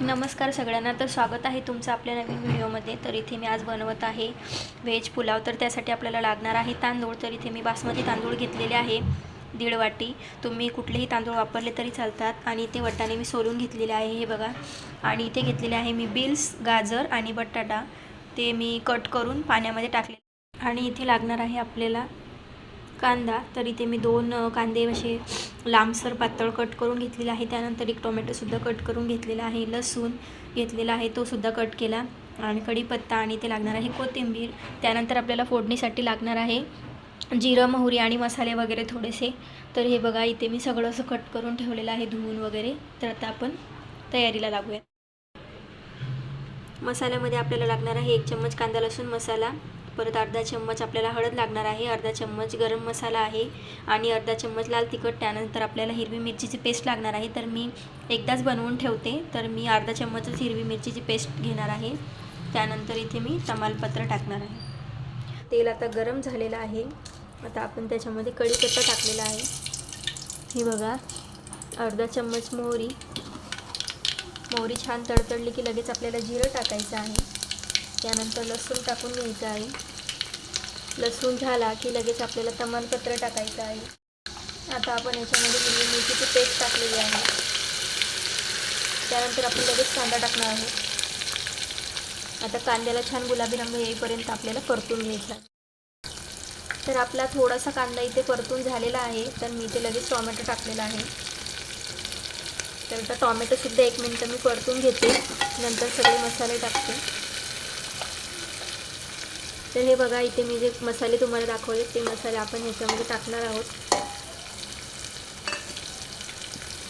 नमस्कार सगळ्यांना तर स्वागत आहे तुमचं आपल्या नवीन व्हिडिओमध्ये. तर इथे मी आज बनवत आहे व्हेज पुलाव. तर त्यासाठी आपल्याला लागणार आहे तांदूळ. तर इथे मी बासमती तांदूळ घेतलेले आहे दीड वाटी. तुम्ही कुठलेही तांदूळ वापरले तरी चालतात. आणि इथे वटाणे मी सोलून घेतलेले आहे हे बघा. आणि इथे घेतलेले आहे मी बीन्स गाजर आणि बटाटा. ते मी कट करून पाण्यामध्ये टाकले. आणि इथे लागणार आहे आपल्याला कांदा. तर इथे मी दोन कांदे असे लांबसर पातळ कट करून घेतलेले आहे. त्यानंतर एक टोमॅटोसुद्धा कट करून घेतलेला आहे. लसूण घेतलेला आहे. तोसुद्धा कट केला. आणि कढीपत्ता आणि ते लागणार आहे कोथिंबीर. त्यानंतर आपल्याला फोडणीसाठी लागणार आहे जिरं मोहरी आणि मसाले वगैरे थोडेसे. तर हे बघा इथे मी सगळं असं कट करून ठेवलेलं आहे धुवून वगैरे. तर आता आपण तयारीला लागूया. मसाल्यामध्ये आपल्याला लागणार आहे एक चम्मच कांदा लसूण मसाला. परत अर्धा चम्मच आपल्याला हळद लागणार आहे अर्धा चम्मच गरम मसाला आहे आणि अर्धा चम्मच लाल तिखट. त्यानंतर आपल्याला हिरवी मिरचीची पेस्ट लागणार आहे. तर मी एकदाच बनवून ठेवते. तर मी अर्धा चम्मचच हिरवी मिरचीची पेस्ट घेणार आहे. त्यानंतर इथे मी तमालपत्र टाकणार आहे. तेल आता गरम झालेलं आहे. आता आपण त्याच्यामध्ये कढीपत्ता टाकलेला आहे. हे बघा अर्धा चम्मच मोहरी. मोहरी छान तडतडली की लगेच आपल्याला जिरं टाकायचं आहे. त्यानंतर लसूण टाकून घ्यायचं आहे. लसूण झाला की लगेच आपल्याला तमालपत्र टाकायचं आहे. आता आपण याच्यामध्ये हिरवी मिरचीची पेस्ट टाकलेली आहे. त्यानंतर आपण लगेच कांदा टाकणार आहोत आता कांद्याला छान गुलाबी रंग येईपर्यंत आपल्याला परतून घ्यायचा तर आपला थोडासा कांदा इथे परतून झालेला आहे तर मी इथे लगेच टॉमॅटो टाकलेला आहे. तर आता टॉमॅटोसुद्धा एक मिनटं मी परतून घेते. नंतर सगळे मसाले टाकते. तर हे बघा इथे मी जे मसाले तुम्हाला दाखवले ते मसाले आपण ह्याच्यामध्ये टाकणार आहोत.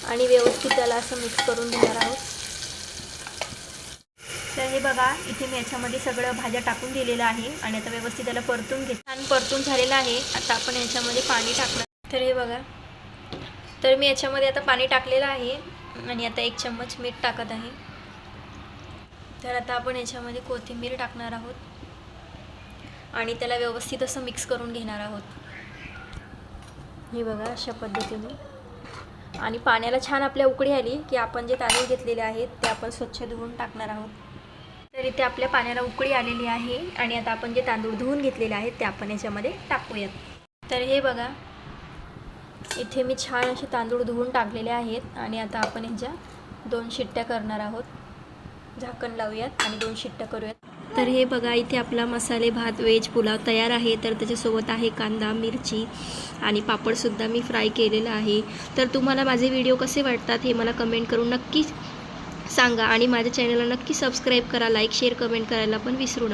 आणि व्यवस्थित त्याला असं मिक्स करून घेणार आहोत. तर हे बघा इथे मी याच्यामध्ये सगळं भाज्या टाकून दिलेलं आहे आणि आता व्यवस्थित त्याला परतून घे छान परतून झालेलं आहे. आता आपण याच्यामध्ये पाणी टाकणार. तर हे बघा तर मी याच्यामध्ये आता पाणी टाकलेलं आहे आणि आता एक चम्मच मीठ टाकत आहे. तर आता आपण याच्यामध्ये कोथिंबीर टाकणार आहोत. आणि त्याला व्यवस्थित असं मिक्स करून घेणार आहोत. हे बघा अशा पद्धतीने. आणि पाण्याला छान आपल्या उकळी आली की आपण जे तांदूळ घेतलेले आहेत ते आपण स्वच्छ धुवून टाकणार आहोत. तर इथे आपल्या पाण्याला उकळी आलेली आहे आणि आता आपण जे तांदूळ धुवून घेतलेले आहेत ते आपण याच्यामध्ये टाकूयात. तर हे बघा इथे मी छान असे तांदूळ धुवून टाकलेले आहेत आणि आता आपण ह्याच्या दोन शिट्ट्या करणार आहोत. झाकण लावूयात आणि दोन शिट्ट्या करूयात. तर हे बघा इथे आपला मसाले भात वेज पुलाव तयार आहे. तर त्याच्यासोबत आहे कांदा मिरची आणि पापडसुद्धा मी फ्राय केलेला आहे. तर तुम्हाला माझे व्हिडिओ कसे वाटतात हे मला कमेंट करून नक्की सांगा. आणि माझ्या चॅनलला नक्की सबस्क्राईब करा लाईक शेअर कमेंट करायला पण विसरू नका.